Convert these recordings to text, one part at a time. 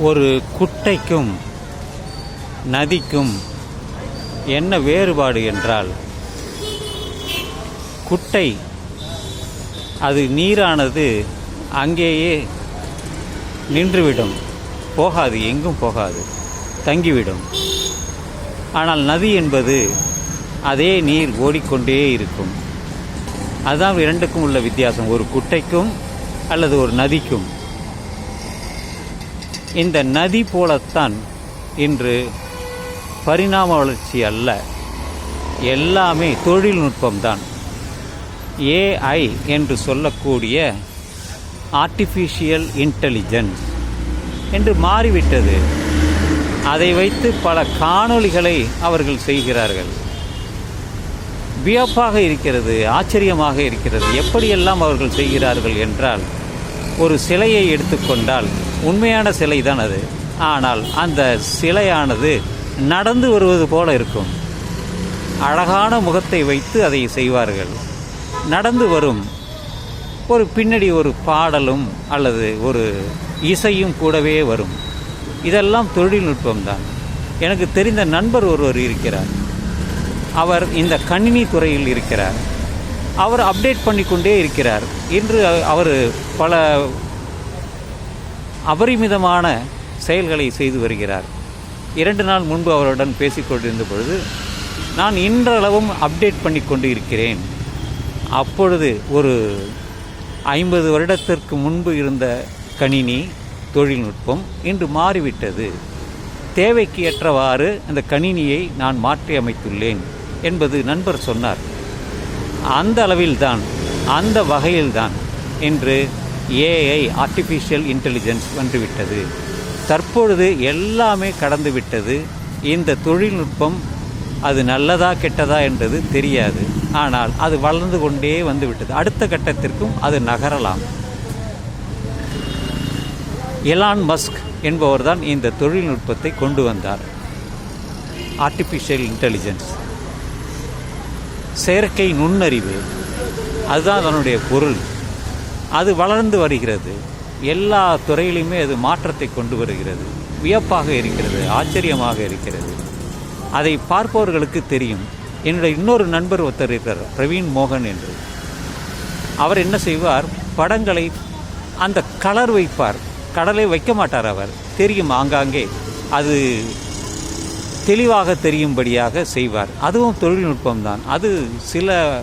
ஒரு குட்டைக்கும் நதிக்கும் என்ன வேறுபாடு என்றால் குட்டை அது நீரானது அங்கேயே நின்றுவிடும். போகாது எங்கும் போகாது தங்கிவிடும். ஆனால் நதி என்பது அதே நீர் ஓடிக்கொண்டே இருக்கும். அதுதான் இரண்டுக்கும் உள்ள வித்தியாசம். ஒரு குட்டைக்கும் அல்லது ஒரு நதிக்கும். இந்த நதி போலத்தான் இன்று பரிணாம வளர்ச்சி அல்ல. எல்லாமே தொழில்நுட்பம்தான். ஏஐ என்று சொல்லக்கூடிய ஆர்டிஃபிஷியல் இன்டெலிஜென்ஸ் என்று மாறிவிட்டது. அதை வைத்து பல காணொளிகளை அவர்கள் செய்கிறார்கள். வியப்பாக இருக்கிறது ஆச்சரியமாக இருக்கிறது. எப்படியெல்லாம் அவர்கள் செய்கிறார்கள் என்றால் ஒரு சிலையை எடுத்துக்கொண்டால் உண்மையான சிலை தான் அது. ஆனால் அந்த சிலையானது நடந்து வருவது போல இருக்கும். அழகான முகத்தை வைத்து அதை செய்வார்கள். நடந்து வரும் ஒரு பின்னடி ஒரு பாடலும் அல்லது ஒரு இசையும் கூடவே வரும். இதெல்லாம் தொழில்நுட்பம்தான். எனக்கு தெரிந்த நண்பர் ஒருவர் இருக்கிறார். அவர் இந்த கணினி துறையில் இருக்கிறார். அவர் அப்டேட் பண்ணிக்கொண்டே இருக்கிறார். இன்று அவர் பல அபரிமிதமான செயல்களை செய்து வருகிறார். இரண்டு நாள் முன்பு அவருடன் பேசிக்கொண்டிருந்த பொழுது நான் இன்றளவும் அப்டேட் பண்ணி கொண்டு இருக்கிறேன். அப்பொழுது ஒரு ஐம்பது வருடத்திற்கு முன்பு இருந்த கணினி தொழில்நுட்பம் இன்று மாறிவிட்டது. தேவைக்கு ஏற்றவாறு அந்த கணினியை நான் மாற்றி அமைத்துள்ளேன் என்பது நண்பர் சொன்னார். அந்த அளவில்தான் அந்த வகையில்தான் என்று ஏஐ ஆர்டிஃபிஷியல் இன்டெலிஜென்ஸ் வந்துவிட்டது. தற்பொழுது எல்லாமே கடந்து விட்டது இந்த தொழில்நுட்பம் அது நல்லதா கெட்டதா என்றது தெரியாது. ஆனால் அது வளர்ந்து கொண்டே வந்துவிட்டது. அடுத்த கட்டத்திற்கும் அது நகரலாம். எலான் மஸ்க் என்பவர் தான் இந்த தொழில்நுட்பத்தை கொண்டு வந்தார். ஆர்டிஃபிஷியல் இன்டெலிஜென்ஸ் செயற்கை நுண்ணறிவு. அதுதான் அதனுடைய பொருள். அது வளர்ந்து வருகிறது. எல்லா துறையிலையுமே அது மாற்றத்தை கொண்டு வருகிறது. வியப்பாக இருக்கிறது ஆச்சரியமாக இருக்கிறது. அதை பார்ப்பவர்களுக்கு தெரியும். என்னுடைய இன்னொரு நண்பர் ஒருத்தர் இருக்கிறார் பிரவீன் மோகன் என்று. அவர் என்ன செய்வார்? படங்களை அந்த கலர் வைப்பார். கடலை வைக்க மாட்டார் அவர். தெரியும் ஆங்காங்கே. அது தெளிவாக தெரியும்படியாக செய்வார். அதுவும் தொழில்நுட்பம்தான். அது சில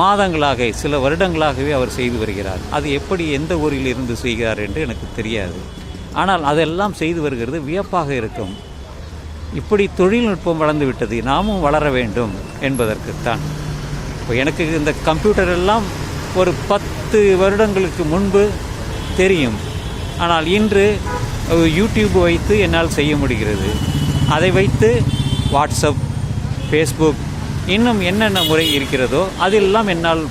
மாதங்களாக சில வருடங்களாகவே அவர் செய்து வருகிறார். அது எப்படி எந்த ஊரில் இருந்து செய்கிறார் என்று எனக்கு தெரியாது. ஆனால் அதெல்லாம் செய்து வருகிறது வியப்பாக இருக்கும். இப்படி தொழில்நுட்பம் வளர்ந்து விட்டது நாமும் வளர வேண்டும் என்பதற்குத்தான். இப்போ எனக்கு இந்த கம்ப்யூட்டர் எல்லாம் ஒரு பத்து வருடங்களுக்கு முன்பு தெரியும். ஆனால் இன்று யூடியூப் வைத்து என்னால் செய்ய முடிகிறது. அதை வைத்து வாட்ஸ்அப் ஃபேஸ்புக் இன்னும் என்னென்ன முறை இருக்கிறதோ அதெல்லாம் என்னால்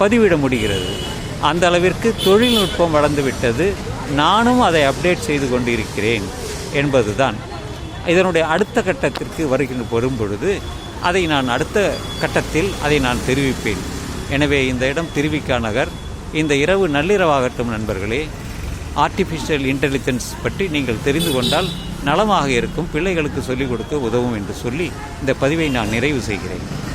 பதிவிட முடிகிறது. அந்த அளவிற்கு தொழில்நுட்பம் வளர்ந்து விட்டது. நானும் அதை அப்டேட் செய்து கொண்டிருக்கிறேன் என்பதுதான். இதனுடைய அடுத்த கட்டத்திற்கு வருகின்ற வரும்பொழுது அதை நான் அடுத்த கட்டத்தில் அதை நான் தெரிவிப்பேன். எனவே இந்த இடம் திருவிக்கா நகர். இந்த இரவு நள்ளிரவாகட்டும் நண்பர்களே ஆர்டிஃபிஷியல் இன்டெலிஜென்ஸ் பற்றி நீங்கள் தெரிந்து கொண்டால் நலமாக இருக்கும். பிள்ளைகளுக்கு சொல்லிக் கொடுக்க உதவும் என்று சொல்லி இந்த பதிவை நான் நிறைவு செய்கிறேன்.